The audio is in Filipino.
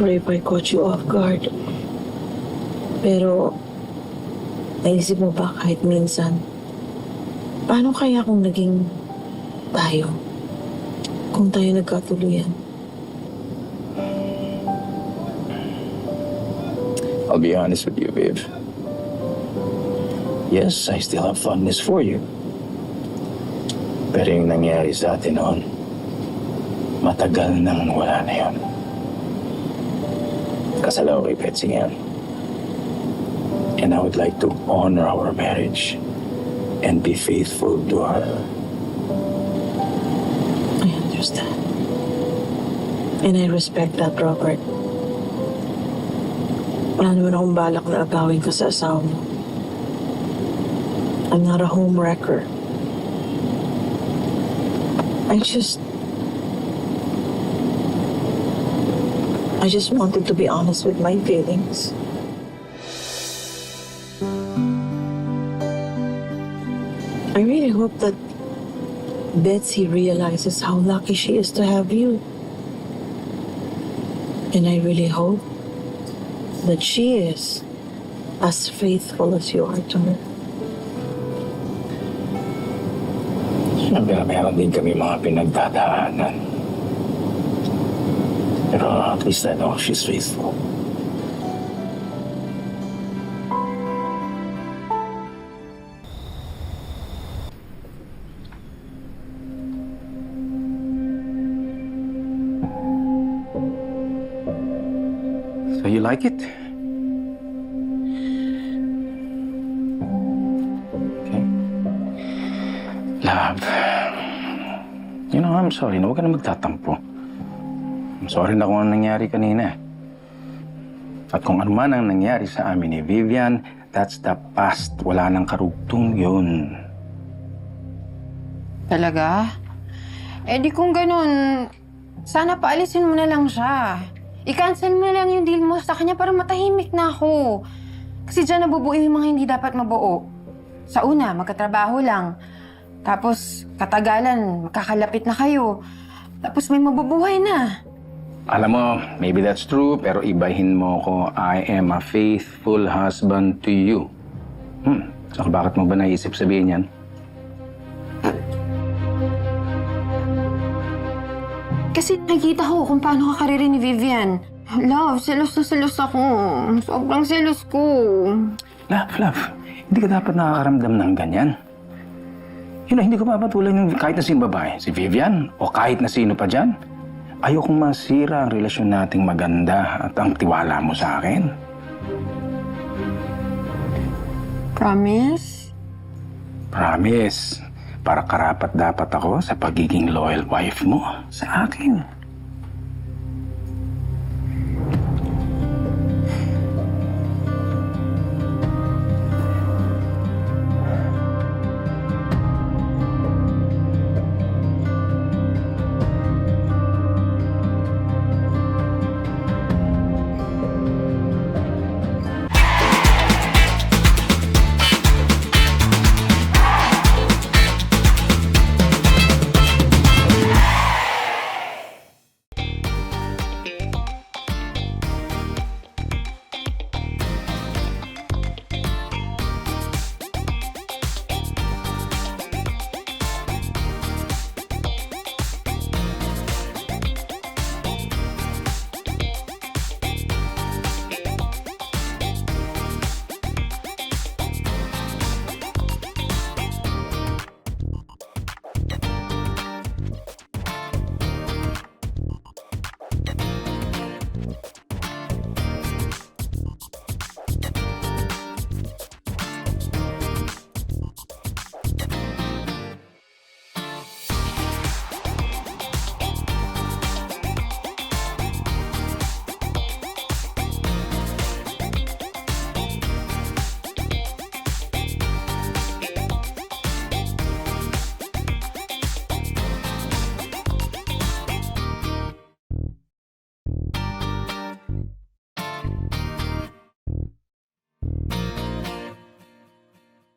sorry if I caught you off guard. Pero, naisip mo ba kahit minsan, paano kaya kung naging tayo? Kung tayo nagkatuluyan? I'll be honest with you, Viv. Yes, I still have fondness for you. Pero yung nangyari sa atin noon, matagal nang wala na yun. Kasalaw kay Betsy yan. And I would like to honor our marriage and be faithful to her. I understand. And I respect that, Robert. Wala naman akong balak na agawin ka sa asawa mo. I'm not a home wrecker. I just... I just wanted to be honest with my feelings. I really hope that Betsy realizes how lucky she is to have you. And I really hope that she is as faithful as you are to her. Siyempre, meron din kami mga pinagdadaanan. Pero at least I know she's faithful. So you like it? Okay. Love. You know, I'm sorry huwag ka na magtatampo. I'm sorry na kung ano nangyari kanina. At kung ano man ang nangyari sa amin ni Vivian, that's the past. Wala nang karugtong yun. Talaga? Eh di kung ganun, sana paalisin mo na lang siya. I-cancel mo na lang yung deal mo sa kanya para matahimik na ako. Kasi dyan nabubuo yung mga hindi dapat mabuo. Sa una, magkatrabaho lang. Tapos, katagalan, magkakalapit na kayo. Tapos may mabubuhay na. Alam mo, maybe that's true, pero ibahin mo ko, I am a faithful husband to you. Hmm, so bakit mo ba naisip sabihin yan? Kasi nakikita ko kung paano ka kariri ni Vivian. Love, selos na selos ako. Sobrang selos ko. Love, love, hindi ka dapat nakakaramdam ng ganyan. Yun na, hindi ko papatulan yung kahit na sino babae, si Vivian o kahit na sino pa dyan. Ayokong masira ang relasyon nating maganda at ang tiwala mo sa akin. Promise? Promise, para karapat dapat ako sa pagiging loyal wife mo sa akin.